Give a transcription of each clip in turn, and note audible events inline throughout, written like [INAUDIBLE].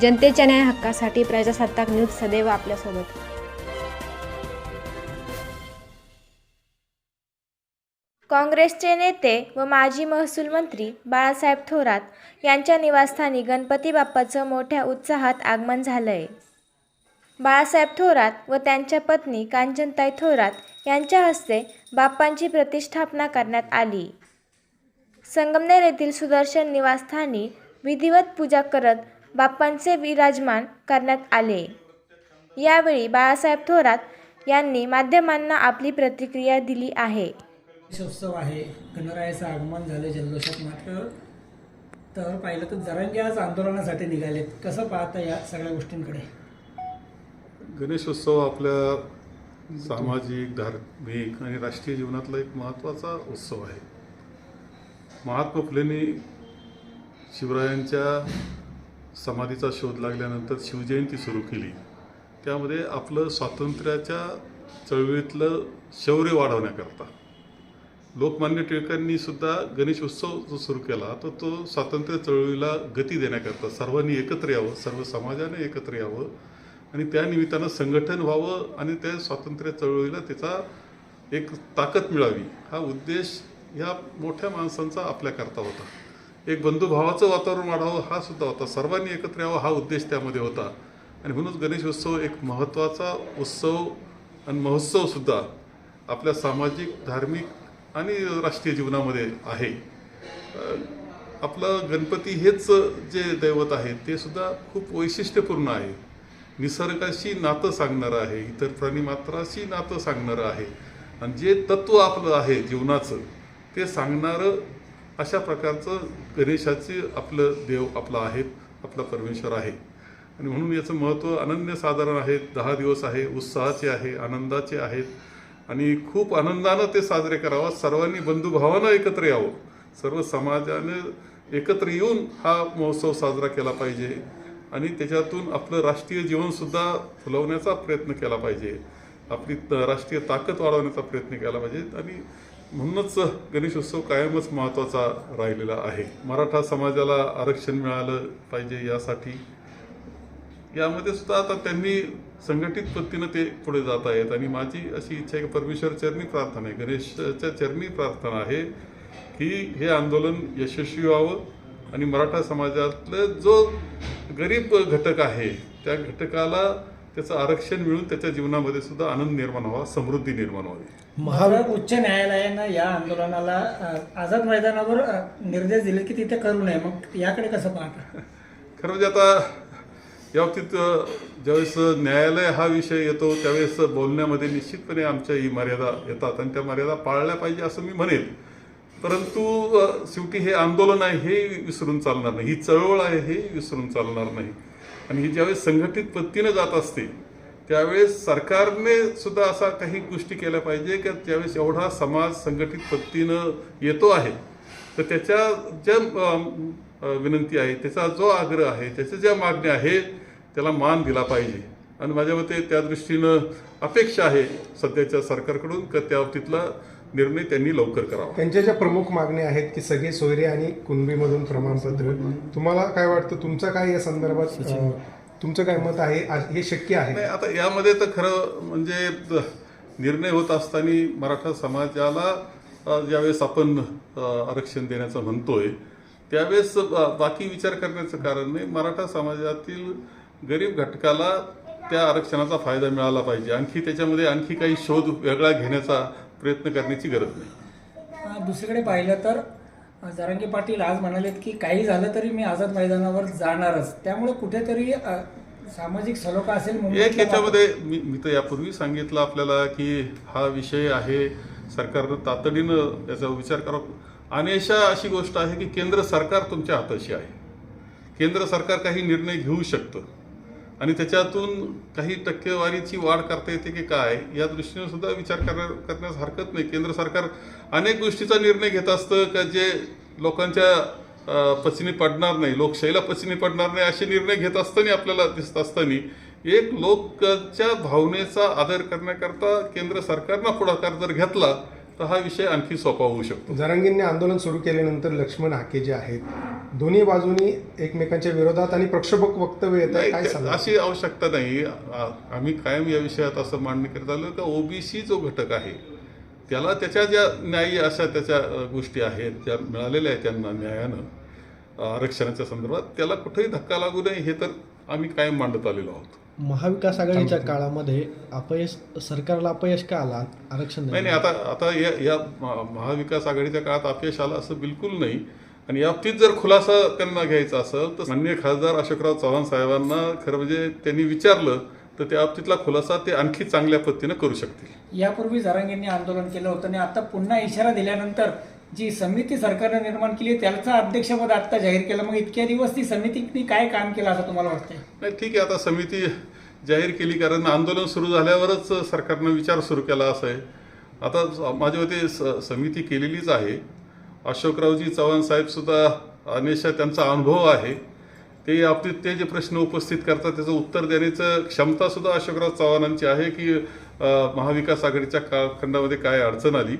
जनतेच्या न्याय हक्कासाठी प्रजासत्ताक न्यूज सदैव आपल्यासोबत. काँग्रेसचे नेते व माजी महसूल मंत्री बाळासाहेब थोरात यांच्या निवासस्थानी गणपती बाप्पाचं मोठ्या उत्साहात आगमन झालंय. बाळासाहेब थोरात व त्यांच्या पत्नी कांचनताई थोरात यांच्या हस्ते बाप्पांची प्रतिष्ठापना करण्यात आली. संगमनेर येथील सुदर्शन निवासस्थानी विधिवत पूजा करत बाप्पांचे विराजमान करण्यात आले. यावेळी बाळासाहेब थोरात यांनी माध्यमांना आपली प्रतिक्रिया दिली आहे. गणेशोत्सव आहे. गणरायाचं आगमन झालं जल्लोषात मात्र. तर पाहिलं तर जरांगे आज आंदोलनासाठी निघालेत. कसं पाहता या सगळ्या गोष्टींकडे? गणेशोत्सव आपल्या सामाजिक धार्मिक आणि राष्ट्रीय जीवनातला एक महत्त्वाचा उत्सव आहे. महात्मा फुलेंनी शिवरायांच्या समाधीचा शोध लागल्यानंतर शिवजयंती सुरू केली. त्यामध्ये आपलं स्वातंत्र्याच्या चळवळीतलं शौर्य वाढवण्याकरता. लोकमान्य टिळकांनी सुद्धा गणेश उत्सव जो सुरू केला तर तो स्वातंत्र्य चळवळीला गती देण्याकरता सर्वांनी एकत्र यावं सर्व समाजाने एकत्र यावं आणि त्या निमित्तानं संघटन व्हावं आणि त्या स्वातंत्र्य चळवळीला त्याचा एक ताकद मिळावी. हा उद्देश ह्या मोठ्या माणसांचा आपल्याकरता होता. एक बंधुभावाचं वातावरण वाढावं हा सुद्धा होता. सर्वांनी एकत्र यावं हा उद्देश त्यामध्ये होता. आणि म्हणूनच गणेश उत्सव एक महत्त्वाचा उत्सव आणि महोत्सवसुद्धा आपल्या सामाजिक धार्मिक आणि राष्ट्रीय जीवनामध्ये आहे. आपलं गणपती हेच जे दैवत आहे ते सुद्धा खूप वैशिष्ट्यपूर्ण आहे. निसर्गाशी नातं सांगणारं आहे इतर प्राणीमात्राशी नातं सांगणारं आहे. आणि जे तत्त्व आपलं आहे जीवनाचं ते सांगणारं अशा प्रकारचं गणेशाचे आपलं देव आपला आहे आपला परमेश्वर आहे. आणि म्हणून याचं महत्त्व अनन्यसाधारण आहे दहा दिवस आहे उत्साहाचे आहे आनंदाचे आहेत. आणि खूप आनंदानं ते साजरे करावं सर्वांनी बंधुभावानं एकत्र यावं. सर्व समाजाने एकत्र येऊन हा महोत्सव साजरा केला पाहिजे. आणि त्याच्यातून आपलं राष्ट्रीय जीवनसुद्धा फुलवण्याचा प्रयत्न केला पाहिजे. आपली त- राष्ट्रीय ताकद वाढवण्याचा प्रयत्न केला पाहिजे. आणि म्हणूनच गणेशोत्सव कायमच महत्त्वाचा राहिलेला आहे. मराठा समाजाला आरक्षण मिळालं पाहिजे यासाठी. यामध्ये सुद्धा आता त्यांनी संघटित पद्धतीनं ते पुढे जात आहेत आणि माझी अशी इच्छा आहे की परमेश्वर चरणी प्रार्थना आहे. गणेशच्या चरणी प्रार्थना आहे की हे आंदोलन यशस्वी व्हावं आणि मराठा समाजातलं जो गरीब घटक आहे त्या घटकाला त्याचं आरक्षण मिळून त्याच्या जीवनामध्ये सुद्धा आनंद निर्माण व्हावा समृद्धी निर्माण व्हावी. मात्र उच्च न्यायालयानं या आंदोलनाला आझाद मैदानावर निर्देश दिले की तिथे करू नये. मग याकडे कसं पाहता? खरं म्हणजे आता या बाबतीत ज्यावेळेस न्यायालय हा विषय येतो त्यावेळेस बोलण्यामध्ये निश्चितपणे आमच्या ही मर्यादा येतात आणि त्या मर्यादा पाळल्या पाहिजे असं मी म्हणेन. परंतु शेवटी हे आंदोलन आहे हे विसरून चालणार नाही. ही चळवळ आहे हे विसरून चालणार नाही. आणि ही ज्यावेळेस संघटित पद्धतीनं जात असते त्यावेळेस सरकारने सुद्धा असा काही गोष्टी केल्या पाहिजे की ज्यावेळेस एवढा समाज संघटित पद्धतीनं येतो आहे तर त्याच्या ज्या विनंती आहे त्याचा जो आग्रह आहे त्याच्या ज्या मागण्या आहेत त्याला मान दिला पाहिजे. आणि माझ्या मते त्या दृष्टीनं अपेक्षा आहे सध्याच्या सरकारकडून का त्या बाबतीतला निर्णय त्यांनी लवकर करावा. त्यांच्या ज्या प्रमुख मागण्या आहेत की सगळे सोयरे आणि कुणबीमधून प्रमाणपत्र तुम्हाला काय वाटतं तुमचं काय या संदर्भात तुमचं काय मत आहे? हे शक्य आहे? नाही आता यामध्ये तर खरं म्हणजे निर्णय होत असताना मराठा समाजाला ज्यावेळेस आपण आरक्षण देण्याचं म्हणतोय त्यावेळेस बाकी विचार करण्याचं कारण नाही मराठा समाजातील गरीब घटकाला त्या आरक्षणाचा फायदा मिळाला पाहिजे. आणखी त्याच्यामध्ये आणखी काही शोध वेगळा घेण्याचा प्रयत्न करण्याची गरज नाही. दुसरीकडे पाहिलं तर जरांगे पाटील आज म्हणालेत की काही झालं तरी मी आझाद मैदानावर जाणारच. त्यामुळे कुठेतरी सामाजिक सलोखा असेल एक याच्यामध्ये मी मी तर यापूर्वी सांगितलं आपल्याला की हा विषय आहे सरकारनं तातडीनं याचा विचार करावा. आणि अशा अशी गोष्ट आहे की केंद्र सरकार तुमच्या हाताशी आहे. केंद्र सरकार काही निर्णय घेऊ शकतं. आणि त्याच्यातून काही टक्केवारीची वाढ करता येते की काय या दृष्टीने सुद्धा विचार करण्या करण्यास हरकत नाही. केंद्र सरकार अनेक गोष्टीचा निर्णय घेत असतं का जे लोकांच्या पचनी पडणार नाही लोकशाहीला पचनी पडणार नाही असे निर्णय घेत असताना आपल्याला दिसत असताना एक लोकच्या भावनेचा आदर करण्याकरता केंद्र सरकारनं पुढाकार जर घेतला तर हा विषय आणखी सोपा होऊ शकतो. जरांगींनी आंदोलन सुरू केल्यानंतर लक्ष्मण हाके जे आहेत दोन्ही बाजूनी एकमेकांच्या विरोधात आणि प्रक्षोभक वक्तव्य येत आहे काय सांगा अशी आवश्यकता नाही. आ- आम्ही कायम या विषयात असं मांडणी करत आलो का ओबीसी जो घटक आहे त्याला त्याच्या ज्या न्यायी अशा त्याच्या गोष्टी आहेत ज्या मिळालेल्या आहेत त्यांना न्यायानं आरक्षणाच्या संदर्भात त्याला कुठेही धक्का लागू नये हे तर आम्ही कायम मांडत आलेलो आहोत. महाविकास आघाडीच्या काळामध्ये अपयश सरकारला अपयश का आला? आरक्षण नाही नाही. आता आता या या महाविकास आघाडीच्या काळात अपयश आलं असं बिलकुल नाही. आणि या बाबतीत जर खुलासा त्यांना घ्यायचा असेल तर माननीय खासदार अशोकराव चव्हाण साहेबांना खरं म्हणजे त्यांनी विचारलं तर त्या बाबतीतला खुलासा ते आणखी चांगल्या पद्धतीनं करू शकतील. यापूर्वी जरांगेंनी आंदोलन केलं होतं आणि आता पुन्हा इशारा दिल्यानंतर जी समिती सरकारने निर्माण केली त्याचं अध्यक्षपद आता जाहीर केलं. मग इतक्या दिवस ती समितीने काय काम केलं असं तुम्हाला वाटतंय? नाही ठीक आहे. आता समिती जाहीर केली कारण आंदोलन सुरू झाल्यावरच सरकारनं विचार सुरू केला असं आहे. आता माझ्या मते स- समिती केलेलीच आहे. अशोकरावजी चव्हाण साहेब सुद्धा अनेशा त्यांचा अनुभव आहे. ते आपली बाबतीत ते जे प्रश्न उपस्थित करतात त्याचं उत्तर देण्याचं क्षमता सुद्धा अशोकराव चव्हाणांची आहे की महाविकास आघाडीच्या कालखंडामध्ये काय अडचण आली.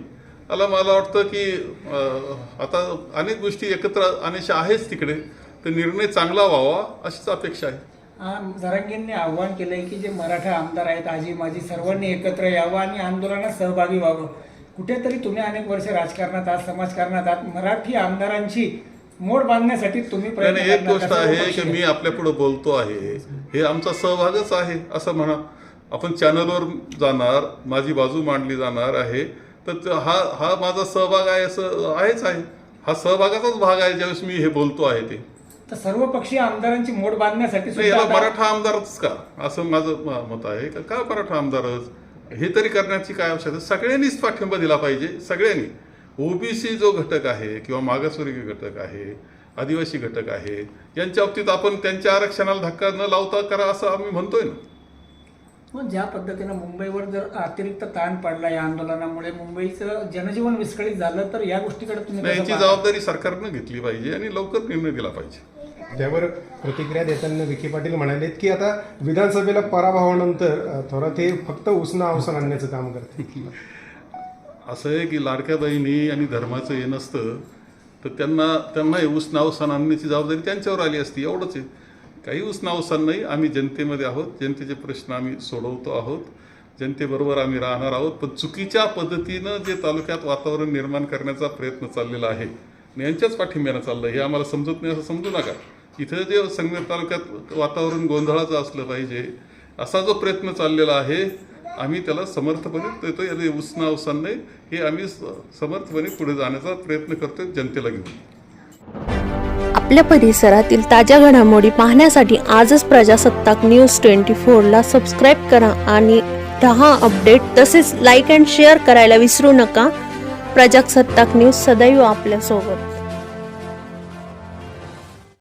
मला मला वाटतं की आता अनेक गोष्टी एकत्र अनेशा आहेच तिकडे. तर निर्णय चांगला व्हावा अशीच अपेक्षा आहे. आ, जरांगेंनी आव्हान केलंय की जे मराठा आमदार आहेत आजी माझी सर्वांनी एकत्र यावं आणि आंदोलनात सहभागी व्हावं. कुठेतरी तुम्ही अनेक वर्ष राजकारणात आहात समाजकारणात आहात मराठी आमदारांची मोड बांधण्यासाठी तुम्ही प्रयत्न एक. गोष्ट आहे की मी आपल्या पुढे बोलतो आहे. हे आमचा सहभागच आहे असं म्हणा. आपण चॅनलवर जाणार माझी बाजू मांडली जाणार आहे तर हा हा माझा सहभाग आहे असं आहेच आहे. हा सहभागाचाच भाग आहे ज्यावेळेस मी हे बोलतो आहे ते. तर सर्व पक्षीय आमदारांची मोड बांधण्यासाठी याला मराठा आमदारच का? असं माझं मत आहे. का का मराठा आमदारच? हे तरी करण्याची काय आवश्यकता सगळ्यांनीच पाठिंबा दिला पाहिजे सगळ्यांनी. ओबीसी जो घटक आहे किंवा मागासवर्गीय घटक आहे आदिवासी घटक आहे यांच्या बाबतीत आपण त्यांच्या आरक्षणाला धक्का न लावता करा असं आम्ही म्हणतोय ना. मग ज्या पद्धतीनं मुंबईवर जर अतिरिक्त ताण पडला या आंदोलनामुळे मुंबईचं जनजीवन विस्कळीत झालं तर या गोष्टीकडे तुम्ही कसं याची पाहता? जबाबदारी सरकारनं घेतली पाहिजे आणि लवकर निर्णय दिला पाहिजे. त्यावर प्रतिक्रिया देताना विखे पाटील म्हणालेत की आता विधानसभेला पराभवानंतर थोरात हे फक्त उसना अवसर आणण्याचं काम करते [LAUGHS] असं आहे की लाडक्या बहिणी आणि धर्माचं हे नसतं तर त्यांना त्यांना हे उसनावसान आणण्याची जबाबदारी त्यांच्यावर आली असती एवढंच आहे. काही उसनावसान नाही आम्ही जनतेमध्ये आहोत जनतेचे प्रश्न आम्ही सोडवतो आहोत जनतेबरोबर आम्ही राहणार आहोत पण चुकीच्या पद्धतीनं जे तालुक्यात वातावरण निर्माण करण्याचा प्रयत्न चाललेला आहे आणि यांच्याच पाठिंब्यानं चाललं हे आम्हाला समजत नाही असं समजू नका. इथं जे संगमेर तालुक्यात वातावरण गोंधळाचं असलं पाहिजे असा जो प्रयत्न चाललेला आहे आम्ही त्याला समर्थपणे देतो याने उसना अवसान नाही. हे आम्ही स- समर्थपणे पुढे जाण्याचा प्रयत्न करतोय जनतेला घेऊन. आपल्या परिसरातील ताज्या घडामोडी पाहण्यासाठी आजच प्रजासत्ताक न्यूज ट्वेंटी फोरला सबस्क्राईब करा आणि दहा अपडेट. तसेच लाईक अँड शेअर करायला विसरू नका. प्रजासत्ताक न्यूज सदैव आपल्यासोबत.